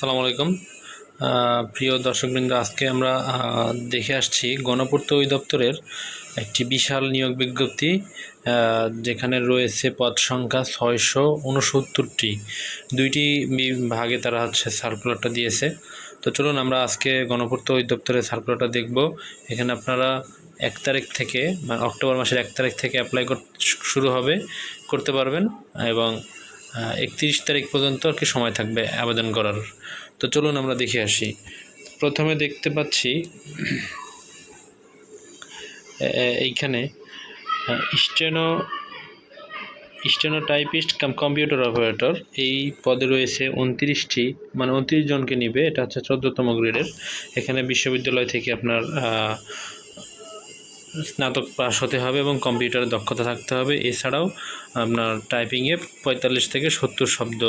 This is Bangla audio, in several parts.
আসসালামু আলাইকুম। প্রিয় দর্শকবৃন্দ, আজকে আমরা দেখে আসছি গণপূর্ত অধিদপ্তরের একটি বিশাল নিয়োগ বিজ্ঞপ্তি যেখানে রয়েছে পদ সংখ্যা ছয়শো উনসত্তরটি। দুইটি ভাগে তারা হচ্ছে সার্কুলারটা দিয়েছে। তো চলুন আমরা আজকে গণপূর্ত অধিদপ্তরের সার্কুলারটা দেখব। এখানে আপনারা এক তারিখ থেকে মানে অক্টোবর মাসের এক তারিখ থেকে অ্যাপ্লাই শুরু হবে, করতে পারবেন এবং একত্রিশ তারিখ পর্যন্ত আর কি সময় থাকবে আবেদন করার। তো চলুন আমরা দেখে আসি। প্রথমে দেখতে পাচ্ছি এইখানে steno steno typist cum, computer operator, এই পদে রয়েছে উনত্রিশটি মানে উনত্রিশ জনকে নিবে, এটা হচ্ছে চোদ্দতম গ্রেডের। এখানে বিশ্ববিদ্যালয় থেকে আপনার স্নাতক পাস হতে হবে এবং কম্পিউটারে দক্ষতা থাকতে হবে। এছাড়াও আপনার টাইপিংয়ে পঁয়তাল্লিশ থেকে সত্তর শব্দ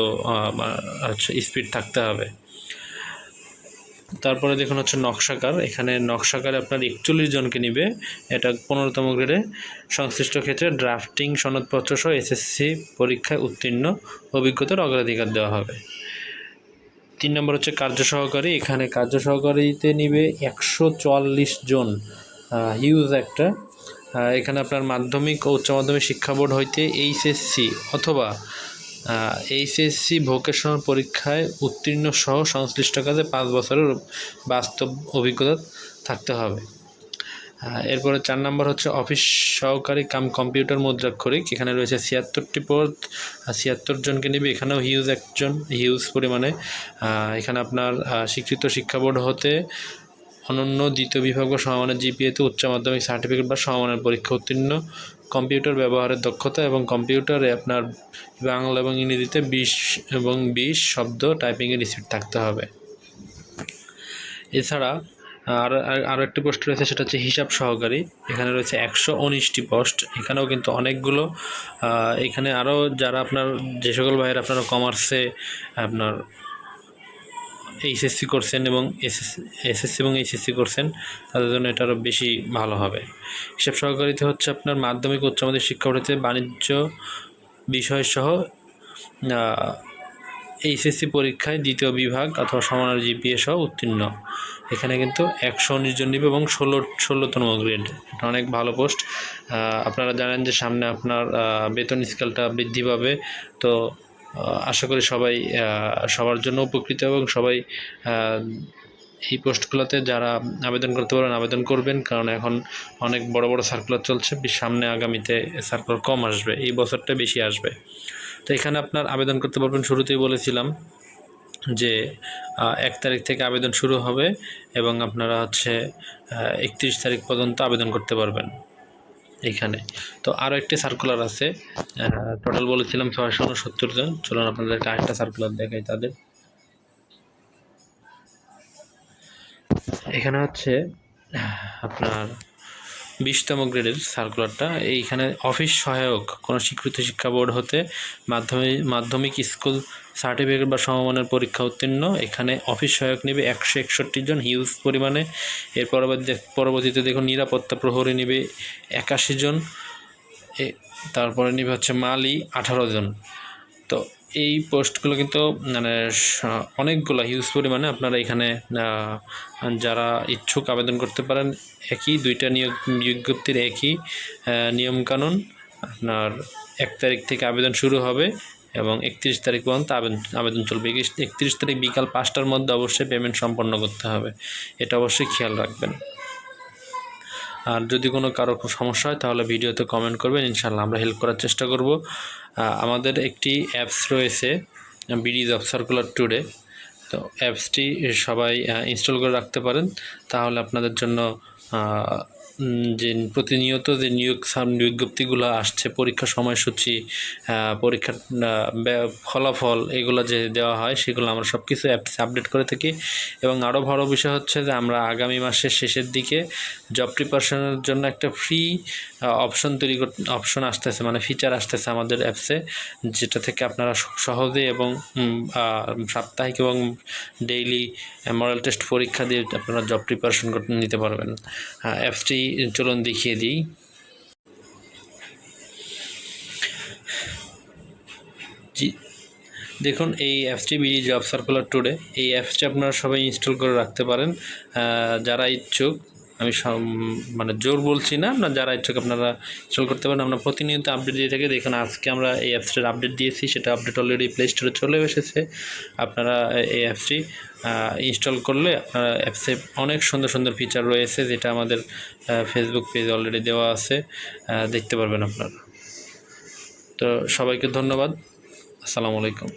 হচ্ছে স্পিড থাকতে হবে। তারপরে দেখুন হচ্ছে নকশাকার। এখানে নকশাকার আপনার একচল্লিশ জনকে নিবে। এটা পনেরোতম গ্রেডে। সংশ্লিষ্ট ক্ষেত্রে ড্রাফটিং সনদপত্র সহ এসএসসি পরীক্ষায় উত্তীর্ণ। অভিজ্ঞতার অগ্রাধিকার দেওয়া হবে। তিন নম্বর হচ্ছে কার্য সহকারী এখানে কার্য সহকারীতে নিবে একশো চুয়াল্লিশ জন। হিউজ একটা। এখানে আপনার মাধ্যমিক ও উচ্চ মাধ্যমিক শিক্ষা বোর্ড হইতে এইচএসসি অথবা এইচএসসি ভোকেশনাল পরীক্ষায় উত্তীর্ণ সহ সংশ্লিষ্ট কাজে পাঁচ বছরের বাস্তব অভিজ্ঞতা থাকতে হবে। এরপরে চার নম্বর হচ্ছে অফিস সহকারী কাম কম্পিউটার মুদ্রাক্ষরিক। এখানে রয়েছে ছিয়াত্তরটি পদ ছিয়াত্তর জনকে নেবে। এখানেও হিউজ একজন হিউজ পরিমাণে। এখানে আপনার স্বীকৃত শিক্ষা বোর্ড হতে অনন্য দ্বিতীয় বিভাগ বা সমমানের জিপিএতে উচ্চ মাধ্যমিক সার্টিফিকেট বা সমমানের পরীক্ষা উত্তীর্ণ। কম্পিউটার ব্যবহারের দক্ষতা এবং কম্পিউটারে আপনার বাংলা এবং ইংরেজিতে বিশ এবং বিশ শব্দ টাইপিংয়ের স্পিড থাকতে হবে। এছাড়া আর আরও একটি পোস্ট রয়েছে, সেটা হচ্ছে হিসাব সহকারী। এখানে রয়েছে একশো উনিশটি পোস্ট এখানেও কিন্তু অনেকগুলো এখানে আরও যারা আপনার, যে সকল ভাইয়ের আপনারা কমার্সে আপনার এইচএসসি করছেন এবং এসএসসি এবং এইচএসসি করছেন, তাদের জন্য এটা আরও বেশি ভালো হবে। হিসাব সহকারীতে হচ্ছে আপনার মাধ্যমিক উচ্চ মাধ্যমিক শিক্ষা বোর্ডেতে বাণিজ্য বিষয়সহ এইচএসসি পরীক্ষায় দ্বিতীয় বিভাগ অথবা সমানের জিপিএ সহ উত্তীর্ণ। এখানে কিন্তু একশো উনিশ জন নিবে এবং ষোলো, ষোলোতম গ্রেড। এটা অনেক ভালো পোস্ট। আপনারা জানেন যে সামনে আপনার বেতন স্কেলটা বৃদ্ধি পাবে। তো আশা করি সবাই সবার জন্য উপকৃত এবং সবাই এই পোস্টগুলোতে যারা আবেদন করতে পারেন আবেদন করবেন, কারণ এখন অনেক বড় বড় সার্কুলার চলছে। সামনে আগামীতে সার্কুলার কম আসবে, এই বছরটা বেশি আসবে। তো এখানে আপনার আবেদন করতে পারবেন, শুরুতেই বলেছিলাম যে এক তারিখ থেকে আবেদন শুরু হবে এবং আপনারা হচ্ছে একত্রিশ তারিখ পর্যন্ত আবেদন করতে পারবেন। এইখানে। তো আরও একটি সার্কুলার আছে। টোটাল বলেছিলাম ছয়শো উনসত্তর জন। চলুন আপনাদেরকে আরেকটা সার্কুলার দেখাই তাদের। এখানে হচ্ছে আপনার বিশতম গ্রেডের সার্কুলারটা। এইখানে অফিস সহায়ক, কোনো স্বীকৃত শিক্ষা বোর্ড হতে মাধ্যমিক মাধ্যমিক স্কুল সার্টিফিকেট বা সমমানের পরীক্ষা উত্তীর্ণ। এখানে অফিস সহায়ক নেবে একশো একষট্টি জন, হিউজ পরিমাণে। এর পরবর্তী পরবর্তীতে দেখুন নিরাপত্তা প্রহরী নেবে একাশি জন। তারপরে নেবে হচ্ছে মালি আঠারো জন। তো এই পোস্টগুলো কিন্তু মানে অনেকগুলো হিউজ পরিমাণে আপনারা এখানে যারা ইচ্ছুক আবেদন করতে পারেন, একই, দুইটা নিয়োগ, বিজ্ঞপ্তির একই নিয়মকানুন। আপনার এক তারিখ থেকে আবেদন শুরু হবে এবং একত্রিশ তারিখ পর্যন্ত আবেদন আবেদন চলবে। একত্রিশ তারিখ বিকাল পাঁচটার মধ্যে অবশ্যই পেমেন্ট সম্পন্ন করতে হবে। এটা অবশ্যই খেয়াল রাখবেন। আর যদি কোনো কারও সমস্যা হয়, তাহলে ভিডিওতে কমেন্ট করবেন ইনশাল্লাহ আমরা হেল্প করার চেষ্টা করব। আমাদের একটি অ্যাপস রয়েছে বিডি অফ সার্কুলার টুডে তো অ্যাপসটি সবাই ইনস্টল করে রাখতে পারেন। তাহলে আপনাদের জন্য যে প্রতিনিয়ত যে নিয়োগ সাম- বিজ্ঞপ্তিগুলো আসছে, পরীক্ষা সময়সূচি পরীক্ষার ফলাফল এগুলো যে দেওয়া হয়, সেগুলো আমরা সব কিছু অ্যাপসে আপডেট করে থাকি। এবং আরও বড় বিষয় হচ্ছে যে আমরা আগামী মাসের শেষের দিকে জব প্রিপারেশনের জন্য একটা ফ্রি অপশন তৈরি অপশন আসতেছে মানে ফিচার আসতেছে আমাদের অ্যাপসে যেটা থেকে আপনারা সহজে এবং সাপ্তাহিক এবং ডেইলি মডেল টেস্ট পরীক্ষা দিয়ে আপনারা জব প্রিপারেশন নিতে পারবেন। অ্যাপসটি চলুন দেখিয়ে দিই। দেখুন, এই অ্যাপসটি বিজি জব সার্কুলার টুডে এই অ্যাপসটি আপনারা সবাই ইনস্টল করে রাখতে পারেন যারা ইচ্ছুক। আমি সম- মানে জোর বলছি না, আপনার যারা ইচ্ছুক আপনারা ইনস্টল করতে পারেন। আমরা প্রতিনিয়ত আপডেট দিয়ে থাকি। দেখুন, আজকে আমরা এই অ্যাপসটার আপডেট দিয়েছি, সেটা আপডেট অলরেডি প্লে স্টোরে চলে এসেছে। আপনারা এই অ্যাপসটি ইনস্টল করলে আপনারা অ্যাপসে অনেক সুন্দর সুন্দর ফিচার রয়েছে, যেটা আমাদের ফেসবুক পেজ অলরেডি দেওয়া আছে দেখতে পারবেন আপনারা। তো সবাইকে ধন্যবাদ। আসসালামু আলাইকুম।